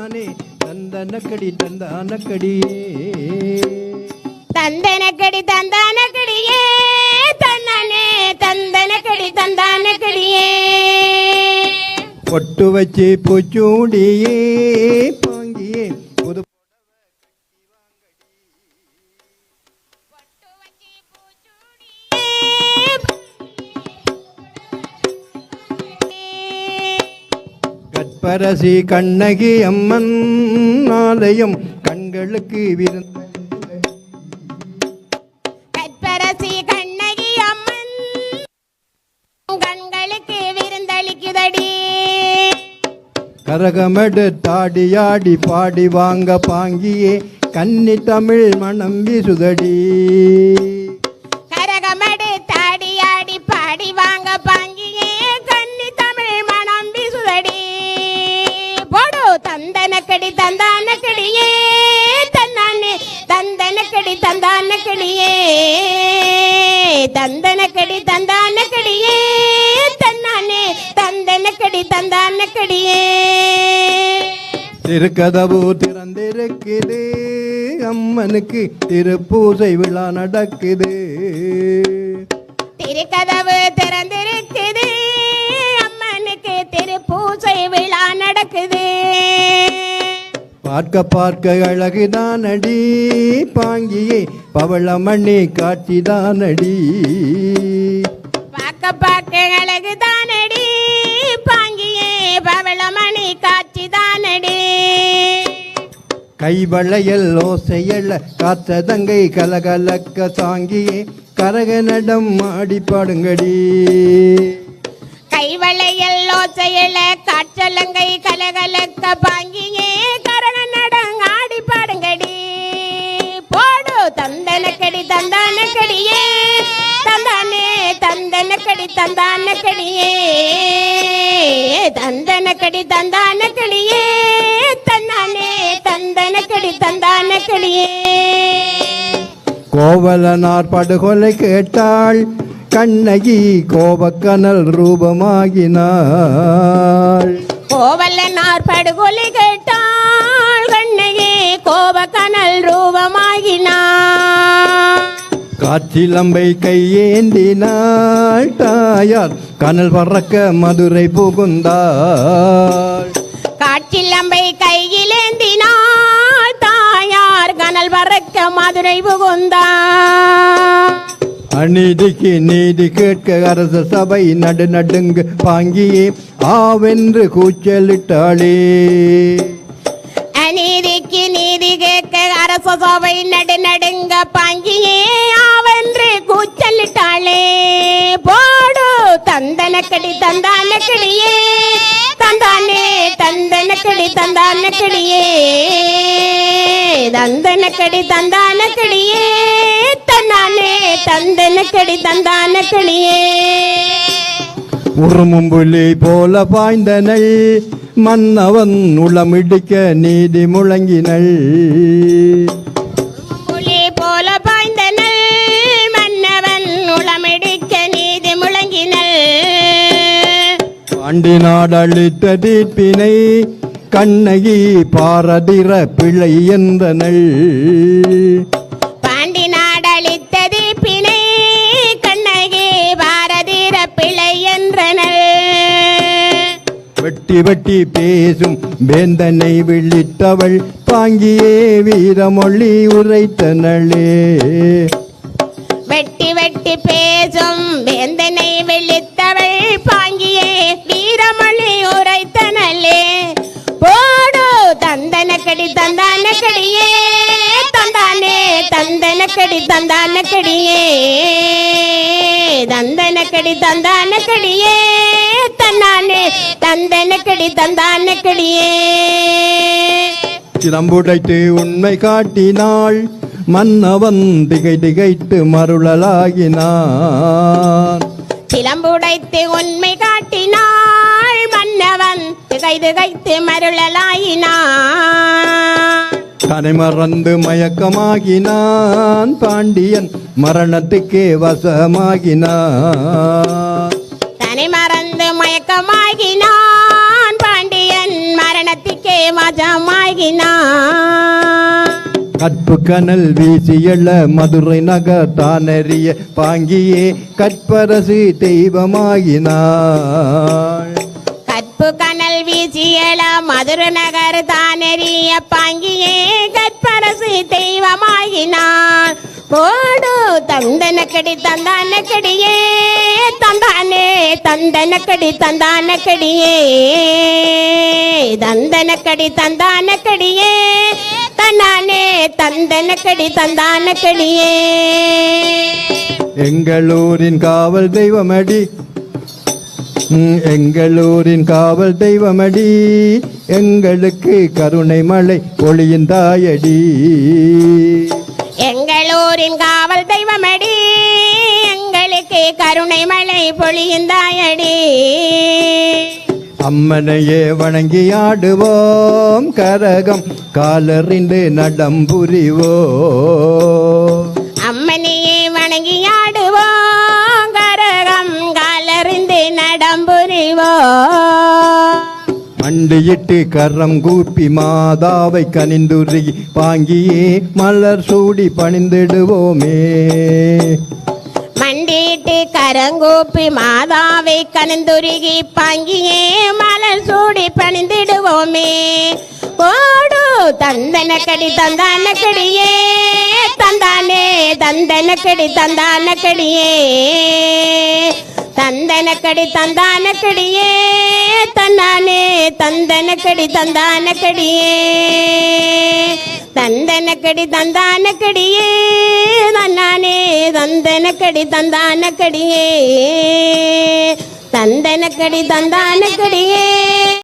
தந்தனக்கடி தந்தானக்கடியே. தந்தனக்கடி தந்தானக்கடியே தன்னானே தந்தனக்கடி தந்தானக்கடியே. பொட்டு வச்சு பூச்சூடியே கற்பரசி கண்ணகி அம்மன் ஆலயம் கண்களுக்கு விருந்து கற்பரசி கண்ணகி அம்மன் கண்களுக்கு விருந்தளிக்குதடி. கரகமெடு தாடியாடி பாடி வாங்க பாங்கியே கன்னி தமிழ் மனம் வீசுதடி. தந்தானக்கடியே தன்னானே தந்தனக்கடி தந்தானக்கடியே. தந்தனக்கடி தந்தானக்கடியே தன்னானே தந்தனக்கடி தந்தானக்கடியே. திருக்கதவு திறந்திருக்குது அம்மனுக்கு திருப்பூசை விழா நடக்குது. திருக்கதவு திறந்திருக்குது பார்க்க பார்க்க அழகுதானடி. பாங்கியே பவளமணி காட்சிதானடி. பார்க்க பார்க்க அழகுதானடி. பாங்கியே பவளமணி காட்சி தானடி கைவளையல் ஓசையல்ல காத்த தங்கை கலகலக்க சாங்கியே கரக நடம் ஆடி பாடுங்கடி. கைவளையல் ஓசையில காற்றலங்கை கலகலக்க பாங்கியே தந்தனக்கடி தந்தானக்கடியே தந்தனக்கடி தந்தானக்கடியே தந்தானே தந்தனக்கடி தந்தானக்கடியே. கோவலனார் படுகொலை கேட்டாள் கண்ணகி கோபக்கனல் ரூபமாகினாள். கோவல்லனார் படுகொலை கேட்டாள் கண்ணகி கோபக்கனல் ரூபமாகினார் காற்றிலம்பை கையேந்தினாள் தாயார். கனல் பறக்க மதுரை புகுந்தாள். காற்றில் அம்பை கையிலேந்தினாள் தாயார். கனல் பறக்க மதுரை புகுந்தார் அநீதிக்கு நீதி கேட்க அரச சபை நடு நடுங்கு பாங்கியே. ஆவென்று கூச்சலிட்டாளே. அநீதிக்கு நீதி கேட்க அரச சபை நடு நடுங்க பாங்கியே. தந்தனக்கடி தந்தானக்கடியே. தந்தானே தந்தனக்கடி தந்தானக்கடியே. தந்தனக்கடி தந்தானக்கடியே. தன்னானே தந்தனக்கடி தந்தானக்கடியே. உருமும் புலி போல பாய்ந்தனள் மன்னவன் உளமிடிக்க நீதி பாண்டி நாடளித்த தீர்ப்பினை கண்ணகி பாரதிர பிழை என்றனள் பாண்டி நாடளித்தது பிணை கண்ணகி பாரதிர பிழை என்றனள் வெட்டி வெட்டி பேசும் வேந்தனை விழித்தவள் பாங்கியே வீரமொழி உரைத்தனளே வெட்டி வெட்டி பேசும் தந்தானக்கடியே தந்தானே தந்தனக்கடி தந்தானக்கடியே. தந்தனக்கடி தந்தானக்கடியே தன்னானே தந்தனக்கடி தந்தானக்கடியே. சிலம்புடைத்து உண்மை காட்டினாள் மன்னவன் திகை திகைத்து மருளலாகினான். சிலம்புடைத்து உண்மை காட்டினாள் மன்னவன் திகை திகைத்து மருளலாயினான் தனை மறந்து மயக்கமாகினான் பாண்டியன் மரணத்துக்கே வசமாகினான். தனி மறந்து மயக்கமாகினான் பாண்டியன் மரணத்துக்கே வாஜமாகினான் கற்பு கனல் வீசியள மதுரை நகர் தானறிய பாங்கியே கற்பரசு தெய்வமாகினாள். கனல் மதுர நகர் தானெறிய பாங்கியே கற்பரசு தெய்வமாகினான் போடு தந்தனக்கடி தந்தானக்கடியே தந்தானே தந்தனக்கடி தந்தானக்கடியே. தந்தனக்கடி தந்தானக்கடியே தன்னானே தந்தனக்கடி தந்தானக்கடியே. எங்களூரின் காவல் தெய்வமடி எங்களூரின் காவல் தெய்வமடி எங்களுக்கு கருணை மழை ஒளியின் தாயடி. எங்களூரின் காவல் தெய்வமடி எங்களுக்கு கருணை மழை பொழியுந்தாயடி அம்மனையே வணங்கி ஆடுவோம் கரகம் காலறிந்து நடம் புரிவோம். மண்டியிட்டு கரம் கூப்பி மாதாவை கனிந்துருகி வாங்கியே மலர் சூடி பணிந்திடுவோமே. மண்டிட்டு கரங்கூப்பி மாதாவை கனந்துருகி பங்கியே மலர் சூடி பணிந்திடுவோமே. போடு தந்தனக்கடி தந்தானக்கடியே தந்தானே தந்தனக்கடி தந்தானக்கடியே தந்தனக்கடி தந்தானக்கடியே தன்னானே தந்தனக்கடி தந்தானக்கடியே. தந்தனக்கடி தந்தானக்கடியே தன்னானே தந்தனக்கடி தந்தானக்கடியே. தந்தனக்கடி தந்தானக்கடியே.